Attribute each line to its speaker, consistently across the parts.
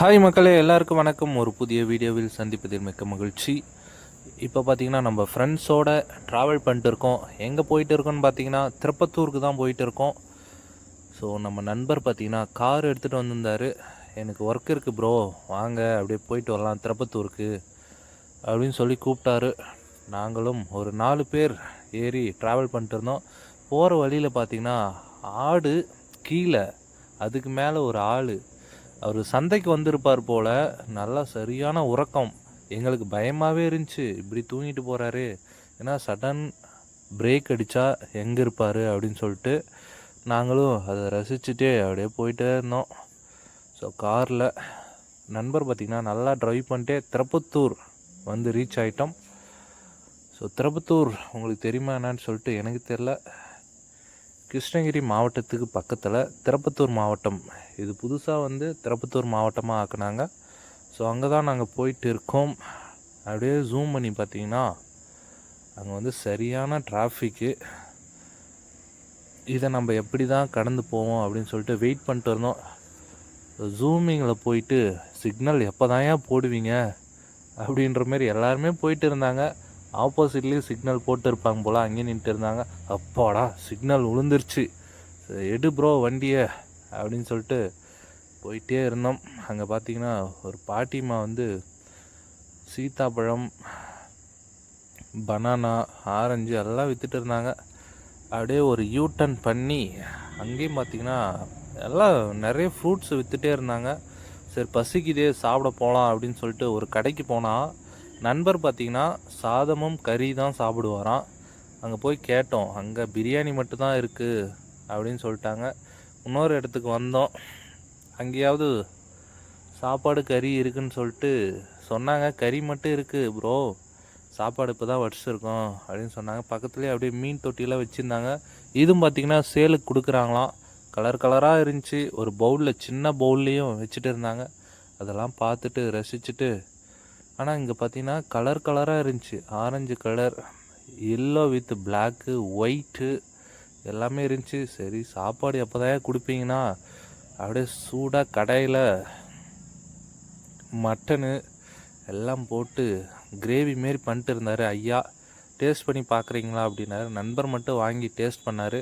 Speaker 1: Hi மக்களே எல்லாருக்கும் வணக்கம். ஒரு புதிய வீடியோவில் சந்திப்பதில் மிக்க மகிழ்ச்சி. இப்போ பார்த்தீங்கன்னா நம்ம ஃப்ரெண்ட்ஸோட ட்ராவல் பண்ணிட்டு இருக்கோம். எங்கே போயிட்டு இருக்கோம்னு பார்த்தீங்கன்னா திருப்பத்தூருக்கு தான் போயிட்டு இருக்கோம். ஸோ நம்ம நண்பர் பார்த்தீங்கன்னா கார் எடுத்துகிட்டு வந்திருந்தார். எனக்கு ஒர்க் இருக்குது ப்ரோ வாங்க அப்படியே போயிட்டு வரலாம் திருப்பத்தூருக்கு அப்படின்னு சொல்லி கூப்பிட்டாரு. நாங்களும் ஒரு நாலு பேர் ஏறி ட்ராவல் பண்ணிட்டு இருந்தோம். போகிற வழியில் பார்த்தீங்கன்னா ஆடு கீழே அதுக்கு மேலே ஒரு ஆள் அவர் சந்தைக்கு வந்திருப்பார் போல நல்லா சரியான உறக்கம். எங்களுக்கு பயமாகவே இருந்துச்சு. இப்படி தூங்கிட்டு போகிறாரு ஏன்னா சடன் பிரேக் அடித்தா எங்கே இருப்பார் அப்படின்னு சொல்லிட்டு நாங்களும் அதை ரசிச்சுட்டே அப்படியே போயிட்டே இருந்தோம். ஸோ காரில் நண்பர் பார்த்திங்கன்னா நல்லா ட்ரைவ் பண்ணிட்டே திருப்பத்தூர் வந்து ரீச் ஆகிட்டோம் ஸோ திருப்பத்தூர் உங்களுக்கு தெரியுமா என்னன்னு சொல்லிட்டு எனக்கு தெரில கிருஷ்ணகிரி மாவட்டத்துக்கு பக்கத்தில் திருப்பத்தூர் மாவட்டம். இது புதுசாக வந்து திருப்பத்தூர் மாவட்டமாக ஆக்குனாங்க. ஸோ அங்கே தான் நாங்கள் போயிட்டு இருக்கோம். அப்படியே ஜூம் பண்ணி பார்த்தீங்கன்னா அங்கே வந்து சரியான டிராஃபிக்கு இதை நம்ம எப்படி தான் கடந்து போவோம் அப்படின்னு சொல்லிட்டு வெயிட் பண்ணிட்டு இருந்தோம். ஜூமிங்கில் போயிட்டு சிக்னல் எப்போ தான் போடுவீங்க? அப்படின்ற மாதிரி எல்லாருமே போயிட்டு இருந்தாங்க. ஆப்போசிட்லேயும் சிக்னல் போட்டு இருப்பாங்க போல் அங்கேயே நின்றுட்டு இருந்தாங்க. அப்பாடா சிக்னல் விழுந்துருச்சு எடு ப்ரோ வண்டியை அப்படின்னு சொல்லிட்டு போயிட்டே இருந்தோம். அங்கே பார்த்தீங்கன்னா ஒரு பாட்டிமா வந்து சீத்தாப்பழம் பனானா ஆரஞ்சு எல்லாம் விற்றுட்டு இருந்தாங்க. அப்படியே ஒரு யூ டர்ன் பண்ணி அங்கேயும் பார்த்தீங்கன்னா எல்லாம் நிறைய ஃப்ரூட்ஸ் விற்றுட்டே இருந்தாங்க. சரி பசிக்குதே சாப்பிட போகலாம் அப்படின்னு சொல்லிட்டு ஒரு கடைக்கு போனால் நண்பர் பார்த்திங்கன்னா சாதமும் கறி தான் சாப்பிடுவாராம். அங்கே போய் கேட்டோம் அங்கே பிரியாணி மட்டும்தான் இருக்குது அப்படின்னு சொல்லிட்டாங்க. இன்னொரு இடத்துக்கு வந்தோம். அங்கேயாவது சாப்பாடு கறி இருக்குன்னு சொல்லிட்டு சொன்னாங்க. கறி மட்டும் இருக்குது ப்ரோ சாப்பாடு இப்போ தான் வடிச்சிருக்கோம் அப்படின்னு சொன்னாங்க. பக்கத்துலேயே அப்படியே மீன் தொட்டிலாம் வச்சுருந்தாங்க. இதுவும் பார்த்தீங்கன்னா சேலுக்கு கொடுக்குறாங்களாம். கலர் கலராக இருந்துச்சு. ஒரு பவுலில் சின்ன பவுல்லையும் வச்சுட்டு இருந்தாங்க. அதெல்லாம் பார்த்துட்டு ரசிச்சுட்டு ஆனால் இங்கே பார்த்தீங்கன்னா கலர் கலராக இருந்துச்சு. Orange colour yellow with black white எல்லாமே இருந்துச்சு. சரி சாப்பாடு எப்போதான் கொடுப்பீங்கன்னா அப்படியே சூடாக கடையில் மட்டனு எல்லாம் போட்டு கிரேவி மாரி பண்ணிட்டு இருந்தார். ஐயா டேஸ்ட் பண்ணி பார்க்குறீங்களா அப்படின்னாரு. நண்பர் மட்டும் வாங்கி டேஸ்ட் பண்ணார்.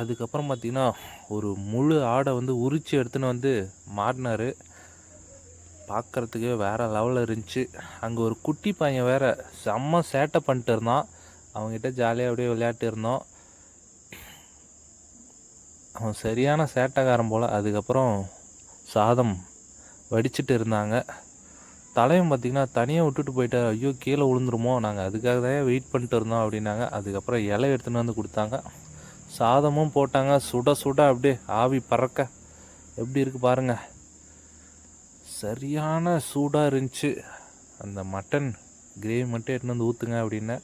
Speaker 1: அதுக்கப்புறம் பார்த்தீங்கன்னா ஒரு முழு ஆடை வந்து உரிச்சு எடுத்துன்னு வந்து மாட்டினாரு. பார்க்குறதுக்கே வேறு லெவலில் இருந்துச்சு. அங்கே ஒரு குட்டி பையன் வேற செம்ம சேட்டை பண்ணிட்டு இருந்தான். அவங்ககிட்ட ஜாலியாக அப்படியே விளையாட்டு இருந்தோம். அவன் சரியான சேட்டைக்காரன் போல். அதுக்கப்புறம் சாதம் வடிச்சிட்டு இருந்தாங்க. தலையும் பார்த்திங்கன்னா தனியாக விட்டுட்டு போயிட்டார். ஐயோ கீழே விழுந்துருமோ? நாங்கள் அதுக்காக தான் வெயிட் பண்ணிட்டு இருந்தோம் அப்படின்னாங்க. அதுக்கப்புறம் இலை எடுத்துன்னு வந்து கொடுத்தாங்க. சாதமும் போட்டாங்க. சுட சுட அப்படியே ஆவி பறக்க. எப்படி இருக்கு பாருங்கள் சரியான சூடாக இருந்துச்சு. அந்த மட்டன் கிரேவி மட்டும் எடுத்துன்னு வந்து ஊற்றுங்க அப்படின்னு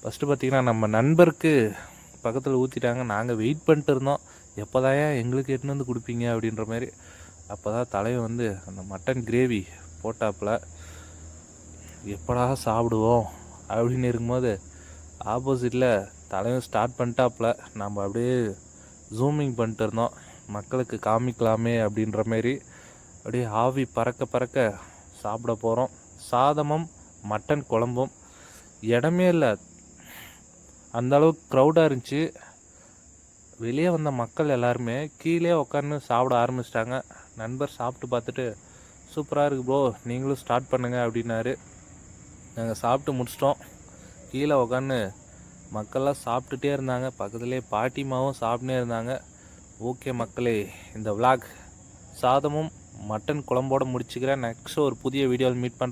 Speaker 1: ஃபஸ்ட்டு பார்த்தீங்கன்னா நம்ம நண்பருக்கு பக்கத்தில் ஊற்றிட்டாங்க நாங்கள் வெயிட் பண்ணிட்டு இருந்தோம். எப்போதான் எங்களுக்கு எடுத்துன்னு வந்து கொடுப்பீங்க அப்படின்ற மாதிரி. அப்போ தான் தலைவன் வந்து அந்த மட்டன் கிரேவி போட்டாப்புல எப்படா சாப்பிடுவோம்? அப்படின்னு இருக்கும்போது ஆப்போசிட்டில் தலைவன் ஸ்டார்ட் பண்ணிட்டாப்புல. நம்ம அப்படியே ஜூமிங் பண்ணிட்டு இருந்தோம். மக்களுக்கு காமிக்கலாமே அப்படின்ற மாரி அப்படியே ஆவி பறக்க பறக்க சாப்பிட போகிறோம் சாதமும் மட்டன் குழம்பும். இடமே இல்லை. அந்த அளவுக்கு க்ரௌடாக இருந்துச்சு. வெளியே வந்த மக்கள் எல்லாருமே கீழே உட்காந்து சாப்பிட ஆரம்பிச்சிட்டாங்க. நண்பர் சாப்பிட்டு பார்த்துட்டு சூப்பராக இருக்கு ப்ரோ நீங்களும் ஸ்டார்ட் பண்ணுங்கள் அப்படின்னாரு. நாங்கள் சாப்பிட்டு முடிச்சிட்டோம். கீழே உட்காந்து மக்கள்லாம் சாப்பிட்டுட்டே இருந்தாங்க. பக்கத்துலேயே பாட்டிமாவும் சாப்பிட்டே இருந்தாங்க. ஓகே மக்களே இந்த விளாக் சாதமும் மட்டன் குழம்போட முடிச்சுக்கிறேன். நெக்ஸ்ட் ஒரு புதிய வீடியோவில் மீட் பண்ணுறேன்